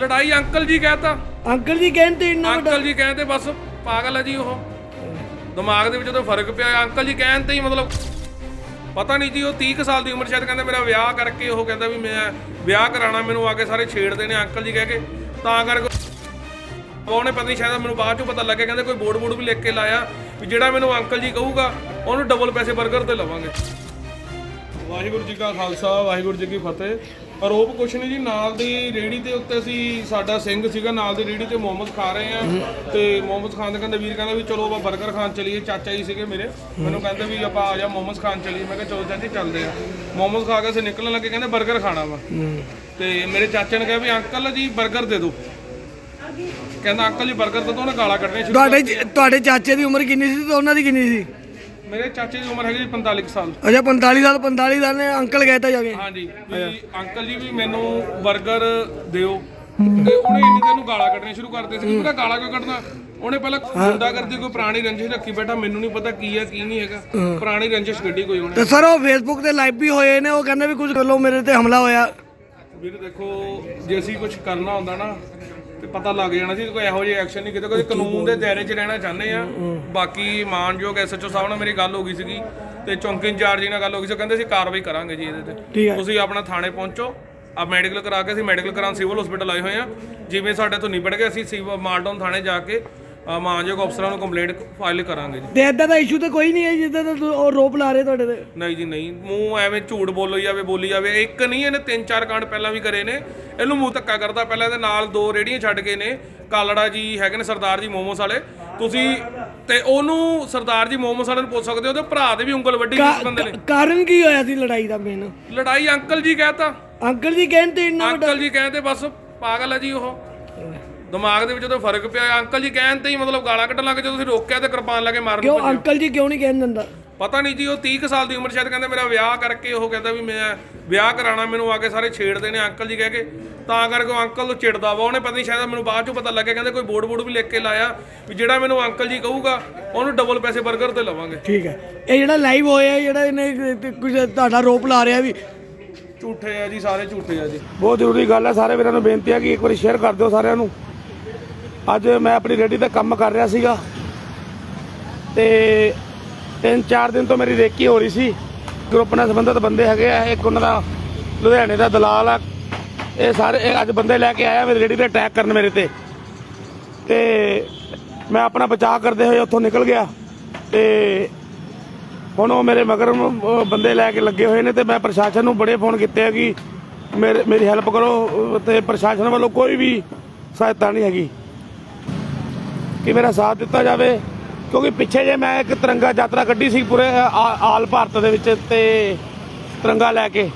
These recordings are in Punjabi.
ਲੜਾਈ ਅੰਕਲ ਜੀ ਕਹਤਾ। ਅੰਕਲ ਜੀ ਕਹਿੰਦੇ ਇੰਨਾ ਵੱਡਾ ਅੰਕਲ ਜੀ ਕਹਿੰਦੇ ਬਸ ਪਾਗਲ ਹੈ ਜੀ ਉਹ। ਦਿਮਾਗ ਦੇ ਵਿੱਚ ਉਹਦਾ ਫ਼ਰਕ ਪਿਆ ਅੰਕਲ ਜੀ ਕਹਿਣ ਤੇ ਹੀ ਮਤਲਬ ਪਤਾ ਨਹੀਂ ਜੀ ਉਹ 30 ਕੁ ਸਾਲ ਦੀ ਉਮਰ ਸ਼ਾਇਦ ਕਹਿੰਦੇ ਮੇਰਾ ਵਿਆਹ ਕਰਕੇ ਉਹ ਕਹਿੰਦਾ ਵੀ ਮੈਂ ਵਿਆਹ ਕਰਾਣਾ ਮੈਨੂੰ ਆ ਕੇ ਸਾਰੇ ਛੇੜਦੇ ਨੇ ਅੰਕਲ ਜੀ ਕਹਿ ਕੇ। ਤਾਂ ਕਰਕੇ ਉਹਨੇ ਪਤਾ ਨਹੀਂ ਸ਼ਾਇਦ ਮੈਨੂੰ ਬਾਅਦ ਚੋਂ ਪਤਾ ਲੱਗਿਆ ਕਹਿੰਦੇ ਕੋਈ ਬੋਰਡ ਬੋਰਡ ਵੀ ਲਿਖ ਕੇ ਲਾਇਆ ਵੀ ਜਿਹੜਾ ਮੈਨੂੰ ਅੰਕਲ ਜੀ ਕਹੂਗਾ ਉਹਨੂੰ ਡਬਲ ਪੈਸੇ 버ਗਰ ਤੇ ਲਵਾਂਗੇ। ਵਾਹਿਗੁਰੂ ਜੀ ਕਾ ਖਾਲਸਾ ਵਾਹਿਗੁਰੂ ਜੀ ਕੀ ਫਤਿਹ। ਆਰੋਪ ਕੁਛ ਨਹੀਂ ਜੀ ਨਾਲ ਦੀ ਰੇੜੀ ਦੇ ਉੱਤੇ ਅਸੀਂ ਸਾਡਾ ਸਿੰਘ ਸੀਗਾ ਨਾਲ ਦੀ ਰੇੜੀ ਤੇ ਮੁਹੰਮਦ ਖਾ ਰਹੇ ਆ ਤੇ ਮੁਹੰਮਦ ਖਾਨ ਦਾ ਕਹਿੰਦਾ ਵੀਰ ਕਹਿੰਦਾ ਵੀ ਚਲੋ ਆਪਾਂ 버ਗਰ ਖਾਨ ਚਲੀਏ ਚਾਚਾ ਜੀ ਸੀਗੇ ਮੇਰੇ। ਮੈਨੂੰ ਕਹਿੰਦੇ ਵੀ ਆਪਾਂ ਆ ਜਾ ਮੁਹੰਮਦ ਖਾਨ ਚਲੀਏ। ਮੈਂ ਕਿਹਾ ਚਲੋ ਚਾਚੀ ਚੱਲਦੇ ਆ। ਮੁਹੰਮਦ ਖਾ ਕੇ ਅਸੀਂ ਨਿਕਲਣ ਲੱਗੇ ਕਹਿੰਦੇ ਬਰਗਰ ਖਾਣਾ ਵਾ। ਤੇ ਮੇਰੇ ਚਾਚੇ ਨੇ ਕਿਹਾ ਵੀ ਅੰਕਲ ਜੀ ਬਰਗਰ ਦੇ ਦਿਓ। ਕਹਿੰਦਾ ਅੰਕਲ ਜੀ ਬਰਗਰ ਦੇ ਦਿਓ ਉਹਨੇ ਗਾਲਾਂ ਕੱਢਣੀਆਂ ਸ਼ੁਰੂ ਤੁਹਾਡੇ ਤੁਹਾਡੇ ਚਾਚੇ ਦੀ ਉਮਰ ਕਿੰਨੀ ਸੀ ਤੇ ਉਹਨਾਂ ਦੀ ਕਿੰਨੀ ਸੀ? ਮੇਰੇ ਚਾਚੇ ਦੀ ਉਮਰ ਹੈਗੀ ਜੀ 45 ਕੁ ਸਾਲ। ਅੱਛਾ 45 ਸਾਲ 45 ਸਾਲ ਨੇ ਅੰਕਲ ਕਹਿਤਾ ਜਾ ਕੇ। ਹਾਂਜੀ ਵੀ ਅੰਕਲ ਜੀ ਵੀ ਮੈਨੂੰ 버ਗਰ ਦਿਓ। ਤੇ ਉਹਨੇ ਇੰਨੀ ਤੈਨੂੰ ਗਾਲਾਂ ਕੱਢਣੀਆਂ ਸ਼ੁਰੂ ਕਰਤੇ ਸੀ। ਪਤਾ ਗਾਲਾਂ ਕਿਉਂ ਕੱਢਦਾ ਉਹਨੇ ਪਹਿਲਾਂ ਗੁੰਡਾ ਕਰਦੀ ਕੋਈ ਪੁਰਾਣੀ ਰੰਜਿਸ਼ ਰੱਖੀ ਬੈਠਾ ਮੈਨੂੰ ਨਹੀਂ ਪਤਾ ਕੀ ਹੈ ਕੀ ਨਹੀਂ ਹੈਗਾ। ਪੁਰਾਣੀ ਰੰਜਿਸ਼ ਕੱਢੀ ਕੋਈ ਉਹਨੇ। ਤੇ ਸਰ ਉਹ ਫੇਸਬੁੱਕ ਤੇ ਲਾਈਵ ਵੀ ਹੋਏ ਨੇ ਉਹ ਕਹਿੰਦੇ ਵੀ ਕੁਝ ਵੱਲੋਂ ਮੇਰੇ ਤੇ ਹਮਲਾ ਹੋਇਆ। ਵੀਰ ਦੇਖੋ ਜੇ ਅਸੀਂ ਕੁਝ ਕਰਨਾ ਹੁੰਦਾ ਨਾ ਤੇ ਪਤਾ ਲੱਗ ਜਾਣਾ ਸੀ ਕੋਈ ਇਹੋ ਜਿਹੀ ਐਕਸ਼ਨ ਨਹੀਂ ਕਿਤੇ। ਕੋਈ ਕਾਨੂੰਨ ਦੇ ਦਾਇਰੇ 'ਚ ਰਹਿਣਾ ਚਾਹੁੰਦੇ ਆ। ਬਾਕੀ ਮਾਨਯੋਗ ਐਸਐਚਓ ਸਾਹਿਬ ਨਾਲ ਮੇਰੀ ਗੱਲ ਹੋ ਗਈ ਸੀਗੀ ਤੇ ਚੌਂਕੀ ਇੰਚਾਰਜ ਜੀ ਨਾਲ ਗੱਲ ਹੋ ਗਈ ਸੀ। ਕਹਿੰਦੇ ਅਸੀਂ ਕਾਰਵਾਈ ਕਰਾਂਗੇ ਜੀ ਇਹਦੇ ਤੇ। ਤੁਸੀਂ ਆਪਣਾ ਥਾਣੇ ਪਹੁੰਚੋ। ਆ ਮੈਡੀਕਲ ਕਰਾ ਕੇ ਅਸੀਂ ਮੈਡੀਕਲ ਕਰਾਉਣ ਸਿਵਲ ਹਸਪੀਟਲ ਆਏ ਹੋਏ ਆ। ਜਿਵੇਂ ਸਾਡੇ ਤੋਂ ਨਿਬੜ ਗਏ ਅਸੀਂ ਸਿਵ ਮਾਲਟਾਊਨ ਥਾਣੇ ਜਾ ਕੇ ਮਾਨਯੋਗ ਅਫਸਰਾਂ ਨੂੰ ਕੰਪਲੇਂਟ ਫਾਈਲ ਕਰਾਂਗੇ ਜੀ। ਤੇ ਏਦਾਂ ਦਾ ਇਸ਼ੂ ਤੇ ਕੋਈ ਨਹੀਂ ਹੈ ਜਿੱਦਾਂ ਦਾ ਤੁਸੀਂ ਉਹ ਰੋਪ ਲਾ ਰਹੇ ਤੁਹਾਡੇ ਤੇ। ਨਹੀਂ ਜੀ ਨਹੀਂ। ਮੂੰਹ ਐਵੇਂ ਝੂਠ ਬੋਲੀ ਜਾਵੇ ਬੋਲੀ ਜਾਵੇ। ਇੱਕ ਨਹੀਂ ਇਹਨੇ ਤਿੰਨ ਚਾਰ ਕਾਂਡ ਪਹਿਲਾਂ ਵੀ ਕਰੇ ਨੇ। ਇਹਨੂੰ ਮੂੰਹ ਧੱਕਾ ਕਰਦਾ ਪਹਿਲਾਂ ਇਹਦੇ ਨਾਲ ਦੋ ਰੇੜੀਆਂ ਛੱਡ ਕੇ ਨੇ। ਕਾਲੜਾ ਜੀ ਹੈਗੇ ਨੇ ਸਰਦਾਰ ਜੀ ਮੋਮੋਸ ਵਾਲੇ। ਤੁਸੀਂ ਤੇ ਉਹਨੂੰ ਸਰਦਾਰ ਜੀ ਮੋਮੋਸ ਵਾਲੇ ਨੂੰ ਪੁੱਛ ਸਕਦੇ ਹੋ ਉਹਦੇ ਭਰਾ ਦੇ ਵੀ ਉਂਗਲ ਵੱਡੀ ਇਸ ਬੰਦੇ ਨੇ। ਕਾਰਨ ਕੀ ਹੋਇਆ ਸੀ ਲੜਾਈ ਦਾ ਮੇਨ ਲੜਾਈ ਅੰਕਲ ਜੀ ਕਹਤਾ। ਅੰਕਲ ਜੀ ਕਹਿੰਦੇ ਇੰਨਾ ਵੱਡਾ ਅੰਕਲ ਜੀ ਕਹਿੰਦੇ ਬਸ ਪਾਗਲ ਹੈ ਜੀ ਉਹ। ਦਿਮਾਗ ਦੇ ਵਿੱਚ ਉਹਦਾ ਫ਼ਰਕ ਪਿਆ ਅੰਕਲ ਜੀ ਕਹਿਣ ਤੇ ਹੀ ਮਤਲਬ ਗਾਲਾਂ ਕੱਢਣ ਲੱਗ ਜਦੋਂ ਤੁਸੀਂ ਰੋਕਿਆ ਤੇ ਕਿਰਪਾਨ ਲਾ ਕੇ ਮਾਰਨ ਕਿਉਂ? ਅੰਕਲ ਜੀ ਕਿਉਂ ਨਹੀਂ ਕਹਿਣ ਦਿੰਦਾ? ਪਤਾ ਨਹੀਂ ਜੀ ਉਹ 30 ਕੁ ਸਾਲ ਦੀ ਉਮਰ ਸ਼ਾਇਦ ਕਹਿੰਦੇ ਮੇਰਾ ਵਿਆਹ ਕਰਕੇ ਉਹ ਕਹਿੰਦਾ ਵੀ ਮੈਂ ਵਿਆਹ ਕਰਾਣਾ ਮੈਨੂੰ ਆ ਕੇ ਸਾਰੇ ਛੇੜਦੇ ਨੇ ਅੰਕਲ ਜੀ ਕਹਿ ਕੇ। ਤਾਂ ਕਰਕੇ ਉਹ ਅੰਕਲ ਨੂੰ ਚਿੜਦਾ ਵਾ ਉਹਨੇ ਪਤਾ ਨਹੀਂ ਸ਼ਾਇਦ ਮੈਨੂੰ ਬਾਅਦ ਚੋਂ ਪਤਾ ਲੱਗਿਆ ਕਹਿੰਦੇ ਕੋਈ ਬੋਰਡ ਬੋਰਡ ਵੀ ਲਿਖ ਕੇ ਲਾਇਆ ਵੀ ਜਿਹੜਾ ਮੈਨੂੰ ਅੰਕਲ ਜੀ ਕਹੂਗਾ ਉਹਨੂੰ ਡਬਲ ਪੈਸੇ 버ਗਰ ਤੇ ਲਵਾਂਗੇ। ਠੀਕ ਹੈ। ਇਹ ਜਿਹੜਾ ਲਾਈਵ ਹੋਇਆ ਜਿਹੜਾ ਇਹਨੇ ਕੁਝ ਤੁਹਾਡਾ ਰੋਪ ਲਾ ਰਿਹਾ ਵੀ। ਝੂਠੇ ਆ ਜੀ ਸਾਰੇ ਝੂਠੇ ਆ ਜੀ। ਬਹੁਤ ਜ਼ਰੂਰੀ ਗੱਲ ਹੈ ਸਾਰੇ ਵੀਰਾਂ ਨੂੰ ਬੇਨਤੀ ਹੈ ਕਿ ਇੱਕ ਵਾਰੀ ਸ਼ੇਅਰ ਕਰ ਦਿਓ ਸਾਰਿਆਂ ਨੂੰ। ਅੱਜ ਮੈਂ ਆਪਣੀ ਰੇਡੀ ਤੇ ਕੰਮ ਕਰ ਰਿਹਾ ਸੀਗਾ ਤੇ ਤਿੰਨ ਚਾਰ ਦਿਨ ਤੋਂ ਮੇਰੀ ਰੇਕੀ ਹੋ ਰਹੀ ਸੀ। ਗਰੁੱਪ ਨਾਲ ਸੰਬੰਧਿਤ ਬੰਦੇ ਹੈਗੇ ਆ ਇੱਕ ਉਹਨਾਂ ਦਾ ਲੁਧਿਆਣੇ ਦਾ ਦਲਾਲ ਆ। ਇਹ ਸਾਰੇ ਇਹ ਅੱਜ ਬੰਦੇ ਲੈ ਕੇ ਆਇਆ ਮੇਰੀ ਰੇਡੀ ਤੇ ਅਟੈਕ ਕਰਨ ਮੇਰੇ ਤੇ। ਤੇ ਮੈਂ ਆਪਣਾ ਬਚਾਅ ਕਰਦੇ ਹੋਏ ਉੱਥੋਂ ਨਿਕਲ ਗਿਆ ਤੇ ਹੁਣ ਉਹ ਮੇਰੇ ਮਗਰ ਬੰਦੇ ਲੈ ਕੇ ਲੱਗੇ ਹੋਏ ਨੇ ਤੇ ਮੈਂ ਪ੍ਰਸ਼ਾਸਨ ਨੂੰ ਬੜੇ ਫੋਨ ਕੀਤੇ ਆ ਕਿ ਮੇਰੇ ਮੇਰੀ ਹੈਲਪ ਕਰੋ ਅਹ, ਤੇ ਪ੍ਰਸ਼ਾਸਨ ਵੱਲੋਂ ਕੋਈ ਵੀ ਸਹਾਇਤਾ ਨਹੀਂ ਹੈਗੀ। ਕਿ ਮੇਰਾ ਸਾਥ ਦਿੱਤਾ ਜਾਵੇ? ਕਿਉਂਕਿ ਪਿੱਛੇ ਜੇ ਮੈਂ ਇੱਕ ਤਿਰੰਗਾ ਯਾਤਰਾ ਕੱਢੀ ਸੀ ਪੂਰੇ ਆ- ਆਲ ਭਾਰਤ ਦੇ ਵਿੱਚ ਤੇ ਤਿਰੰਗਾ ਲੈ ਕੇ।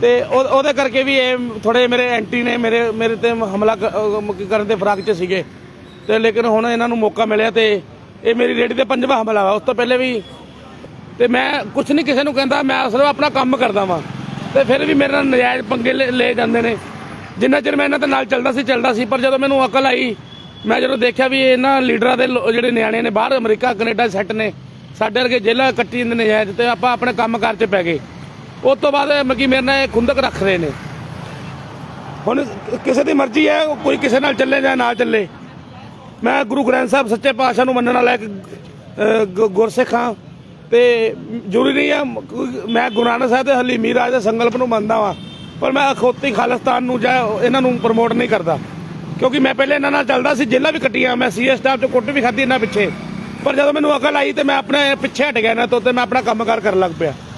ਤੇ ਉਹ- ਉਹਦੇ ਕਰਕੇ ਵੀ ਇਹ ਥੋੜੇ ਮੇਰੇ ਐਂਟੀ ਨੇ ਮੇਰੇ ਮੇਰੇ ਤੇ ਹਮਲਾ ਕ- ਕਰਨ ਦੇ ਫਰਾਕ 'ਚ ਸੀਗੇ। ਤੇ ਲੇਕਿਨ ਹੁਣ ਇਹਨਾਂ ਨੂੰ ਮੌਕਾ ਮਿਲਿਆ ਤੇ ਇਹ ਮੇਰੀ ਰੇਡੀ ਤੇ ਪੰਜਵਾਂ ਹਮਲਾ ਵਾ। ਉਸ ਤੋਂ ਪਹਿਲੇ ਵੀ ਤੇ ਮੈਂ ਕੁਝ ਨਹੀਂ ਕਿਸੇ ਨੂੰ ਕਹਿੰਦਾ, ਮੈਂ ਅਸਲ ਆਪਣਾ ਕੰਮ ਕਰਦਾ ਵਾਂ। ਤੇ ਫਿਰ ਵੀ ਮੇਰੇ ਨਾਲ ਨਜਾਇਜ਼ ਪੰਗੇ ਲੈ ਲੈ ਜਾਂਦੇ ਨੇ। ਜਿੰਨਾ ਚਿਰ ਮੈਂ ਇਹਨਾਂ ਦੇ ਨਾਲ ਚੱਲਦਾ ਸੀ ਚੱਲਦਾ ਸੀ, ਪਰ ਜਦੋਂ ਮੈਨੂੰ ਅਕਲ ਆਈ ਮੈਂ ਜਦੋਂ ਦੇਖਿਆ ਵੀ ਇਹਨਾਂ ਲੀਡਰਾਂ ਦੇ ਲੋ- ਜਿਹੜੇ ਨਿਆਣੇ ਨੇ ਬਾਹਰ ਅਮਰੀਕਾ ਕੈਨੇਡਾ ਸੈੱਟ ਨੇ ਸਾਡੇ ਵਰਗੇ ਜੇਲ੍ਹਾਂ ਕੱਟੀ ਜਾਂਦੇ ਨੇ ਨਜਾਇਜ਼ ਤੇ ਆਪਾਂ ਆਪਣੇ ਕੰਮ ਕਾਰ 'ਚ ਪੈ ਗਏ। ਉਸ ਤੋਂ ਬਾਅਦ ਮਤਲਬ ਕਿ ਮੇਰੇ ਨਾਲ ਇਹ ਖੁੰਦਕ ਰੱਖ ਰਹੇ ਨੇ। ਹੁਣ ਕਿਸੇ ਦੀ ਮਰਜ਼ੀ ਹੈ ਕੋਈ ਕਿਸੇ ਨਾਲ ਚੱਲੇ ਜਾਂ ਨਾ ਚੱਲੇ। ਮੈਂ ਗੁਰੂ ਗ੍ਰੰਥ ਸਾਹਿਬ ਸੱਚੇ ਪਾਤਸ਼ਾਹ ਨੂੰ ਮੰਨਣ ਵਾਲਾ ਇੱਕ ਅਹ, ਗੁ- ਗੁਰਸਿੱਖ ਹਾਂ। ਤੇ ਜ਼ਰੂਰੀ ਨਹੀਂ ਹੈ ਮ- ਕੋਈ- ਮੈਂ ਗੁਰੂ ਨਾਨਕ ਸਾਹਿਬ ਦੇ ਹਲੀਮੀ ਰਾਜ ਦੇ ਸੰਕਲਪ ਨੂੰ ਮੰਨਦਾ ਹਾਂ ਪਰ ਮੈਂ ਅਖੌਤੀ ਖਾਲਿਸਤਾਨ ਨੂੰ ਜਾਂ ਇਹਨਾਂ ਨੂੰ ਪ੍ਰਮੋਟ ਨਹੀਂ ਕਰਦਾ। ਕਿਉਂਕਿ ਮੈਂ ਪਹਿਲੇ ਇਹਨਾਂ ਨਾਲ ਚੱਲਦਾ ਸੀ, ਜੇਲ੍ਹਾਂ ਵੀ ਕੱਟੀਆਂ, ਮੈਂ ਸੀਐਸ ਸਟਾਫ ਚ ਕੁੱਟ ਵੀ ਖਾਧੀ ਇਹਨਾਂ ਪਿੱਛੇ। ਪਰ ਜਦੋਂ ਮੈਨੂੰ ਅਕਲ ਆਈ ਤੇ ਮੈਂ ਆਪਣੇ ਪਿੱਛੇ ਹਟ ਗਿਆ ਇਹਨਾਂ ਤੋਂ ਤੇ ਮੈਂ ਆਪਣਾ ਕੰਮਕਾਰ ਕਰਨ ਲੱਗ ਪਿਆ।